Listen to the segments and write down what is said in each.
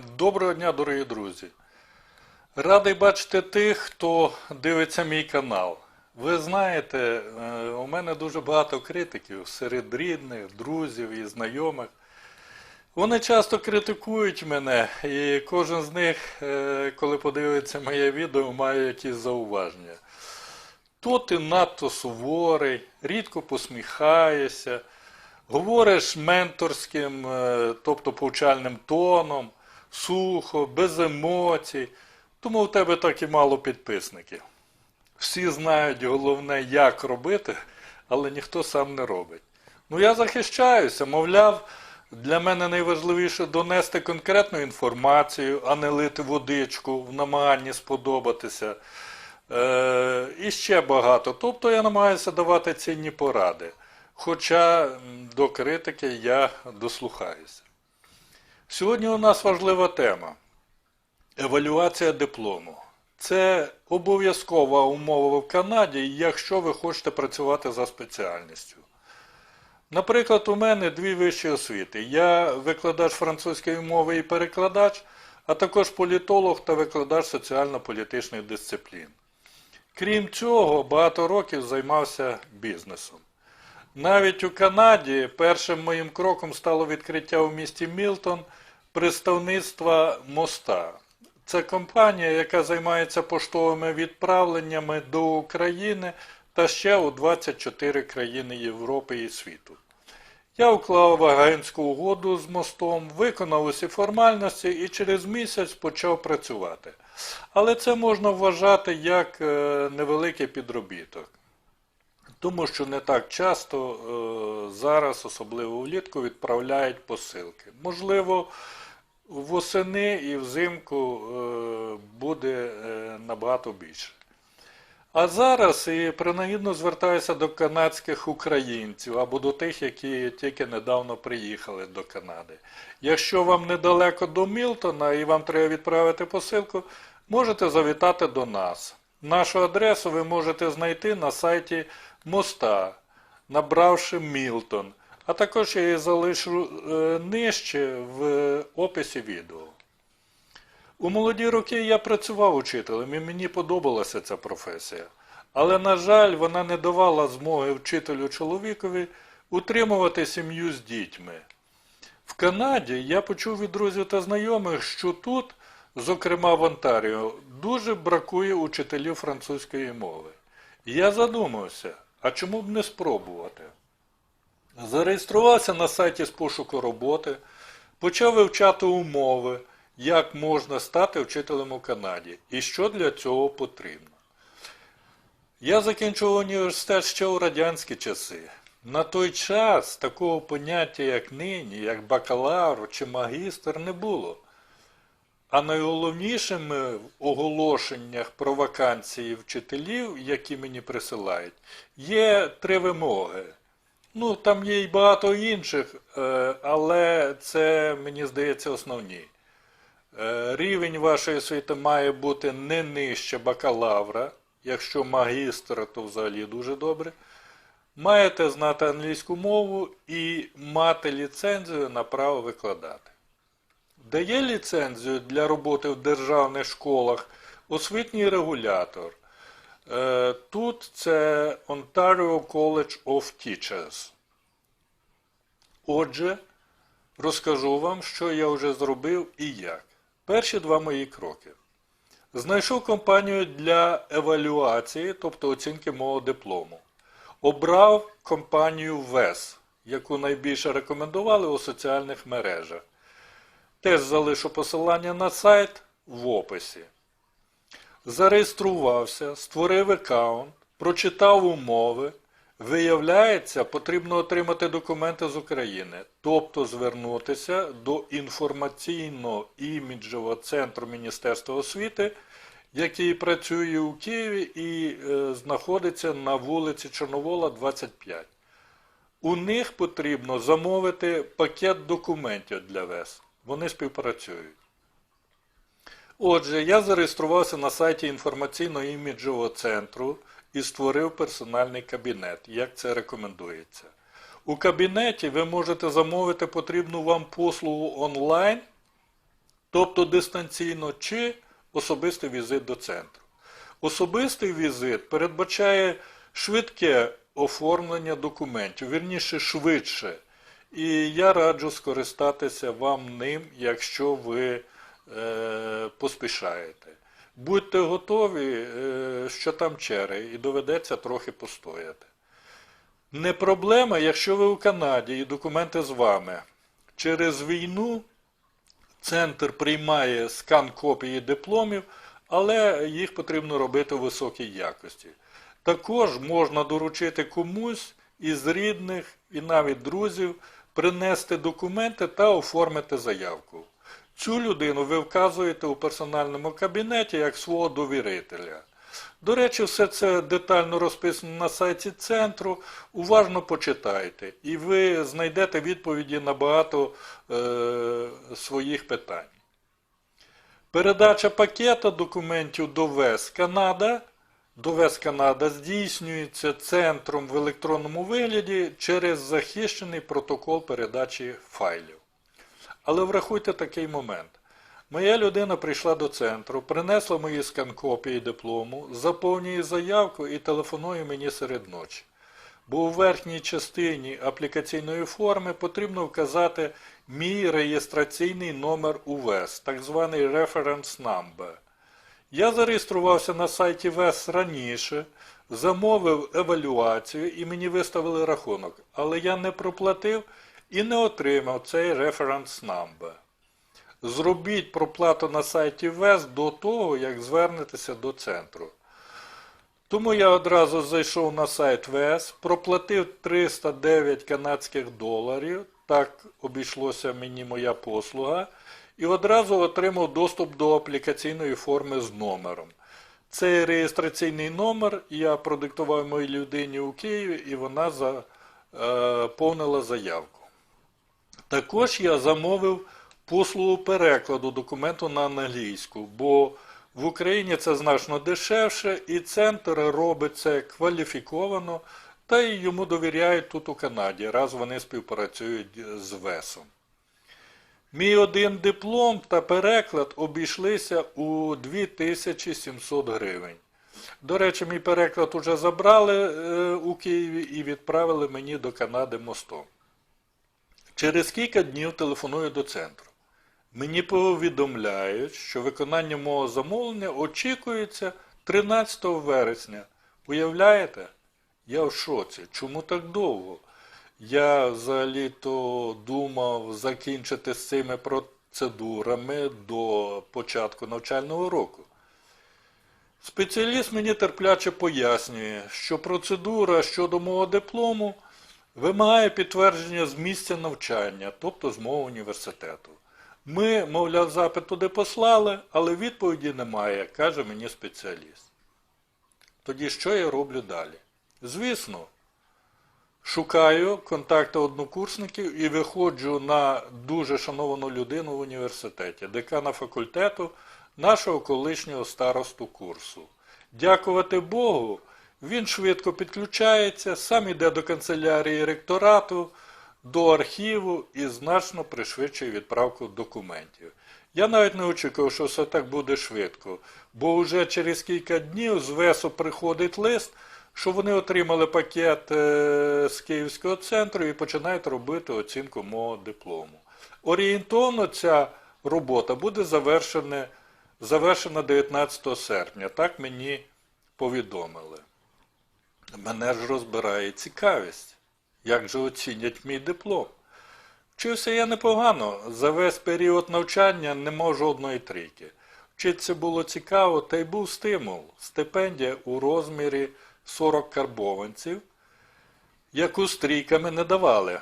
Доброго дня, дорогі друзі. Радий бачити тих, хто дивиться мій канал. Ви знаєте, е, у мене дуже багато критиків серед рідних, друзів і знайомих. Вони часто критикують мене, і кожен з них, е, коли подивиться моє відео, має якісь зауваження. То ти надто суворий, рідко посміхаєшся, говориш менторським, е, тобто повчальним тоном, сухо, без емоцій, тому в тебе так і мало підписників. Всі знають головне, як робити, але ніхто сам не робить. Ну я захищаюся, мовляв, для мене найважливіше донести конкретну інформацію, а не лити водичку в намаганні сподобатися. Е, і ще багато. Тобто я намагаюся давати цінні поради. Хоча до критики я дослухаюся. Сьогодні у нас важлива тема евалюація диплому. Це обов'язкова умова в Канаді, якщо ви хочете працювати за спеціальністю. Наприклад, у мене дві вищі освіти. Я викладач французької мови і перекладач, а також політолог та викладач соціально-політичних дисциплін. Крім цього, багато років займався бізнесом. Навіть у Канаді першим моїм кроком стало відкриття у місті Мілтон представництва моста. Це компанія, яка займається поштовими відправленнями до України та ще у 24 країни Європи і світу. Я уклав агентську угоду з мостом, виконав усі формальності і через місяць почав працювати. Але це можна вважати як е, невеликий підробіток. Тому що не так часто е, зараз, особливо влітку, відправляють посилки. Можливо, восени і взимку е, буде е, набагато більше. А зараз і принагідно звертаюся до канадських українців або до тих, які тільки недавно приїхали до Канади. Якщо вам недалеко до Мілтона і вам треба відправити посилку, можете завітати до нас. Нашу адресу ви можете знайти на сайті моста, набравши Мілтон. А також я її залишу е, нижче в описі відео. У молоді роки я працював учителем і мені подобалася ця професія. Але, на жаль, вона не давала змоги вчителю чоловікові утримувати сім'ю з дітьми. В Канаді я почув від друзів та знайомих, що тут, зокрема в Онтаріо, дуже бракує учителів французької мови. І я задумався, а чому б не спробувати? Зареєструвався на сайті з пошуку роботи, почав вивчати умови, як можна стати вчителем у Канаді і що для цього потрібно. Я закінчив університет ще у радянські часи. На той час такого поняття, як нині, як бакалавр чи магістр, не було. А найголовнішими в оголошеннях про вакансії вчителів, які мені присилають, є три вимоги. Ну, там є й багато інших, е, але це, мені здається, основні. Е, Рівень вашої освіти має бути не нижче бакалавра, якщо магістр, то взагалі дуже добре. Маєте знати англійську мову і мати ліцензію на право викладати. Дає ліцензію для роботи в державних школах освітній регулятор. Е, Тут це Ontario College of Teachers. Отже, розкажу вам, що я вже зробив і як. Перші два мої кроки. Знайшов компанію для евалюації, тобто оцінки мого диплому. Обрав компанію ВЕС, яку найбільше рекомендували у соціальних мережах. Теж залишу посилання на сайт в описі. Зареєструвався, створив аккаунт, прочитав умови. Виявляється, потрібно отримати документи з України, тобто звернутися до інформаційно-іміджового центру Міністерства освіти, який працює у Києві і е, знаходиться на вулиці Чорновола, 25. У них потрібно замовити пакет документів для ВЕС. Вони співпрацюють. Отже, я зареєструвався на сайті інформаційно-іміджового центру і створив персональний кабінет, як це рекомендується. У кабінеті ви можете замовити потрібну вам послугу онлайн, тобто дистанційно, чи особистий візит до центру. Особистий візит передбачає швидке оформлення документів, вірніше швидше. І я раджу скористатися вам ним, якщо ви поспішаєте. Будьте готові, е, що там черги, і доведеться трохи постояти. Не проблема, якщо ви у Канаді і документи з вами. Через війну центр приймає скан копії дипломів, але їх потрібно робити у високій якості. Також можна доручити комусь із рідних і навіть друзів принести документи та оформити заявку. Цю людину ви вказуєте у персональному кабінеті як свого довірителя. До речі, все це детально розписано на сайті центру. Уважно почитайте, і ви знайдете відповіді на багато е, своїх питань. Передача пакета документів до ВЕС Канада до Канада здійснюється центром в електронному вигляді через захищений протокол передачі файлів. Але врахуйте такий момент. Моя людина прийшла до центру, принесла мої скан-копії диплому, заповнює заявку і телефонує мені серед ночі. Бо у верхній частині аплікаційної форми потрібно вказати мій реєстраційний номер УВЕС, так званий Reference Number. Я зареєструвався на сайті ВЕС раніше, замовив евалюацію і мені виставили рахунок, але я не проплатив і не отримав цей Reference Number. Зробіть проплату на сайті ВЕС до того, як звернетеся до центру. Тому я одразу зайшов на сайт ВЕС, проплатив 309 канадських доларів, так обійшлося мені моя послуга, і одразу отримав доступ до аплікаційної форми з номером. Цей реєстраційний номер я продиктував моїй людині у Києві, і вона заповнила заявку. Також я замовив послугу перекладу документу на англійську, бо в Україні це значно дешевше, і центр робить це кваліфіковано, та й йому довіряють тут у Канаді, раз вони співпрацюють з ВЕСом. Мій один диплом та переклад обійшлися у 2700 гривень. До речі, мій переклад уже забрали е, у Києві і відправили мені до Канади мостом. Через кілька днів телефоную до центру. Мені повідомляють, що виконання мого замовлення очікується 13 вересня. Уявляєте? Я в шоці. Чому так довго? Я взагалі-то думав закінчити з цими процедурами до початку навчального року. Спеціаліст мені терпляче пояснює, що процедура щодо мого диплому вимагає підтвердження з місця навчання, тобто з мого університету. Ми, мовляв, запит туди послали, але відповіді немає, каже мені спеціаліст. Тоді що я роблю далі? Звісно, шукаю контакти однокурсників і виходжу на дуже шановану людину в університеті, декана факультету, нашого колишнього старосту курсу. Дякувати Богу, він швидко підключається, сам іде до канцелярії ректорату, до архіву і значно пришвидшує відправку документів. Я навіть не очікував, що все так буде швидко, бо вже через кілька днів з ВЕСу приходить лист, що вони отримали пакет е, з Київського центру і починають робити оцінку мого диплому. Орієнтовно ця робота буде завершена 19 серпня, так мені повідомили. Мене ж розбирає цікавість, як же оцінять мій диплом. Вчився я непогано, за весь період навчання не мав жодної трійки. Вчитися було цікаво, та й був стимул, стипендія у розмірі 40 карбованців, яку стрійками не давали.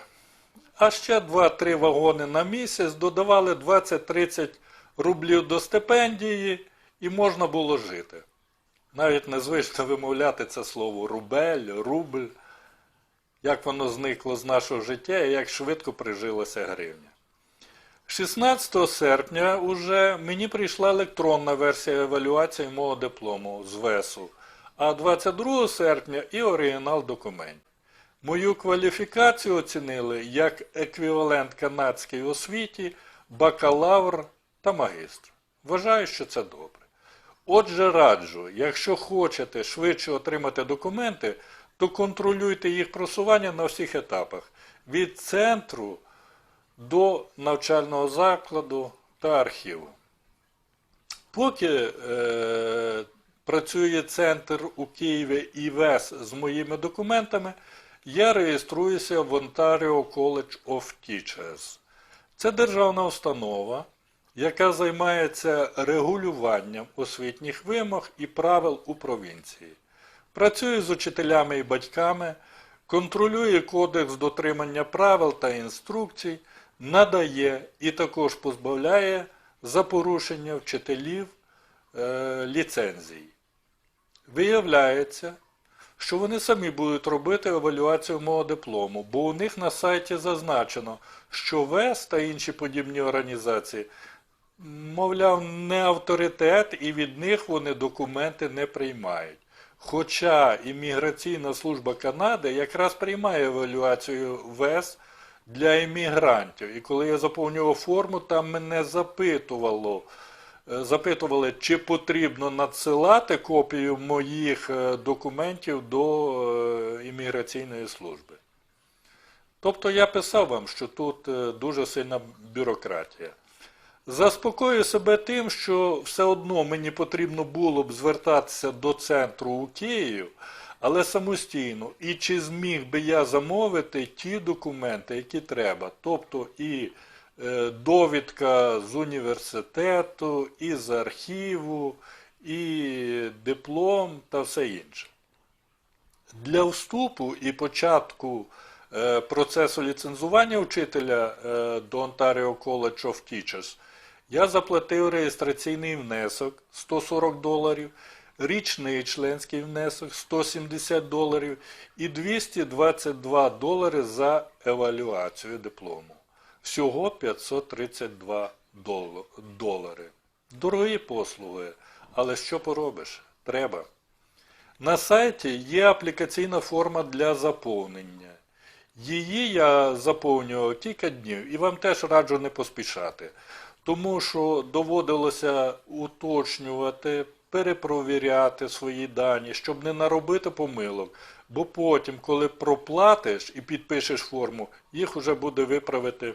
А ще 2-3 вагони на місяць додавали 20-30 рублів до стипендії і можна було жити. Навіть незвично вимовляти це слово рубель, рубль, як воно зникло з нашого життя і як швидко прижилася гривня. 16 серпня уже мені прийшла електронна версія евалюації мого диплому з ВЕСу, а 22 серпня і оригінал документів. Мою кваліфікацію оцінили як еквівалент канадській освіті бакалавр та магістр. Вважаю, що це добре. Отже, раджу, якщо хочете швидше отримати документи, то контролюйте їх просування на всіх етапах від центру до навчального закладу та архіву. Поки е, працює центр у Києві і ВЕС з моїми документами, я реєструюся в Ontario College of Teachers. Це державна установа, яка займається регулюванням освітніх вимог і правил у провінції. Працює з учителями і батьками, контролює кодекс дотримання правил та інструкцій, надає і також позбавляє за порушення вчителів е, ліцензій. Виявляється, що вони самі будуть робити евалюацію мого диплому, бо у них на сайті зазначено, що ВЕС та інші подібні організації, мовляв, не авторитет і від них вони документи не приймають. Хоча імміграційна служба Канади якраз приймає евалюацію ВЕС для іммігрантів. І коли я заповнював форму, там мене запитувало, е, запитували, чи потрібно надсилати копію моїх е, документів до е, імміграційної служби. Тобто я писав вам, що тут дуже сильна бюрократія. Заспокою себе тим, що все одно мені потрібно було б звертатися до центру у Київ, але самостійно. І чи зміг би я замовити ті документи, які треба. Тобто і е, довідка з університету, і з архіву, і диплом та все інше. Для вступу і початку е, процесу ліцензування вчителя е, до Ontario College of Teachers я заплатив реєстраційний внесок 140 доларів, річний членський внесок 170 доларів і 222 долари за евалюацію диплому. Всього 532 долари. Дорогі послуги, але що поробиш? Треба. На сайті є аплікаційна форма для заповнення. Її я заповнював кілька днів і вам теж раджу не поспішати, тому що доводилося уточнювати, перепровіряти свої дані, щоб не наробити помилок. Бо потім, коли проплатиш і підпишеш форму, їх вже буде виправити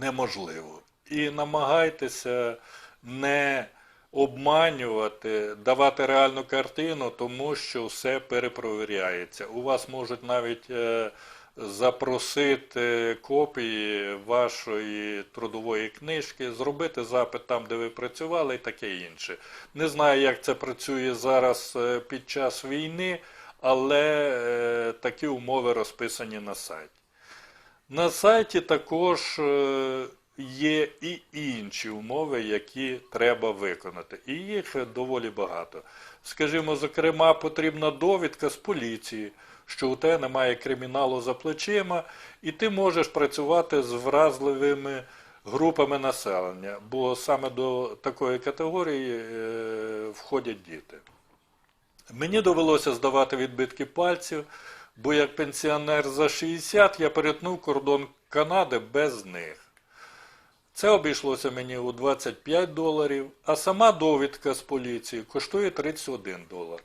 неможливо. І намагайтеся не обманювати, давати реальну картину, тому що все перепровіряється. У вас можуть навіть е, запросити копії вашої трудової книжки, зробити запит там, де ви працювали і таке інше. Не знаю, як це працює зараз е, під час війни, але е, такі умови розписані на сайті. На сайті також е, є і інші умови, які треба виконати. І їх доволі багато. Скажімо, зокрема, потрібна довідка з поліції, що у тебе немає криміналу за плечима, і ти можеш працювати з вразливими групами населення, бо саме до такої категорії е, входять діти. Мені довелося здавати відбитки пальців, бо як пенсіонер за 60 я перетнув кордон Канади без них. Це обійшлося мені у 25 доларів, а сама довідка з поліції коштує 31 долар.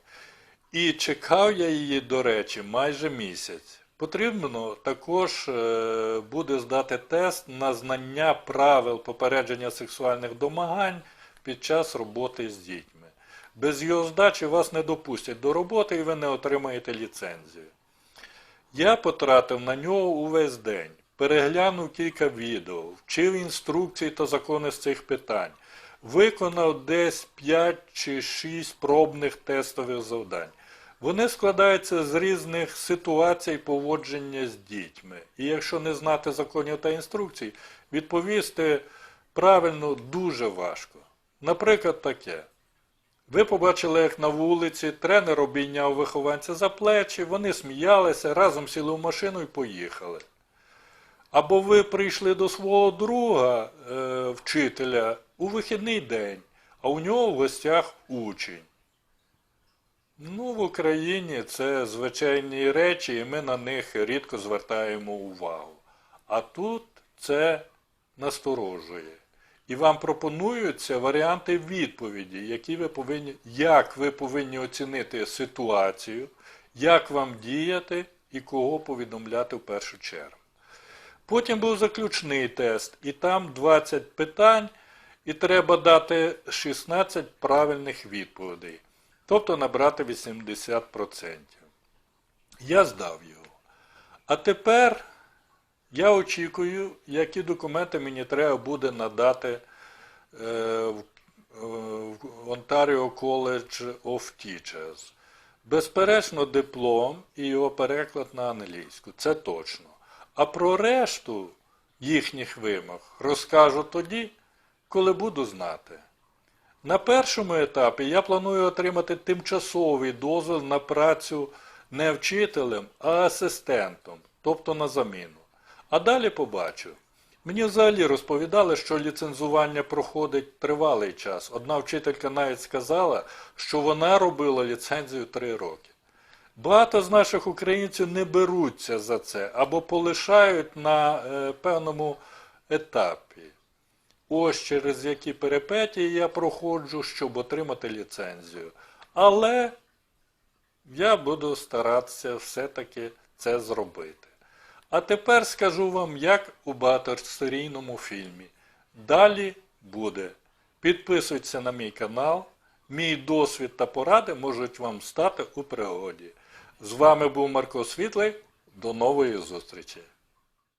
І чекав я її, до речі, майже місяць. Потрібно також е, буде здати тест на знання правил попередження сексуальних домагань під час роботи з дітьми. Без його здачі вас не допустять до роботи і ви не отримаєте ліцензію. Я потратив на нього увесь день, переглянув кілька відео, вчив інструкції та закони з цих питань, виконав десь 5 чи 6 пробних тестових завдань. Вони складаються з різних ситуацій поводження з дітьми. І якщо не знати законів та інструкцій, відповісти правильно дуже важко. Наприклад, таке. Ви побачили, як на вулиці тренер обійняв вихованця за плечі, вони сміялися, разом сіли в машину і поїхали. Або ви прийшли до свого друга, е, вчителя, у вихідний день, а у нього в гостях учень. Ну, в Україні це звичайні речі, і ми на них рідко звертаємо увагу. А тут це насторожує. і вам пропонуються варіанти відповіді, які ви повинні, як ви повинні оцінити ситуацію, як вам діяти і кого повідомляти в першу чергу. Потім був заключний тест, і там 20 питань, і треба дати 16 правильних відповідей, тобто набрати 80%. Я здав його. А тепер я очікую, які документи мені треба буде надати е, в в Ontario College of Teachers. Безперечно, диплом і його переклад на англійську. Це точно. А про решту їхніх вимог розкажу тоді, коли буду знати. На першому етапі я планую отримати тимчасовий дозвіл на працю не вчителем, а асистентом, тобто на заміну. А далі побачу. Мені взагалі розповідали, що ліцензування проходить тривалий час. Одна вчителька навіть сказала, що вона робила ліцензію три роки. Багато з наших українців не беруться за це або полишають на е, певному етапі. Ось через які перипетії я проходжу, щоб отримати ліцензію. Але я буду старатися все-таки це зробити. А тепер скажу вам, як у багатосерійному фільмі. Далі буде. Підписуйтесь на мій канал. Мій досвід та поради можуть вам стати у пригоді. З вами був Марко Світлий. До нової зустрічі!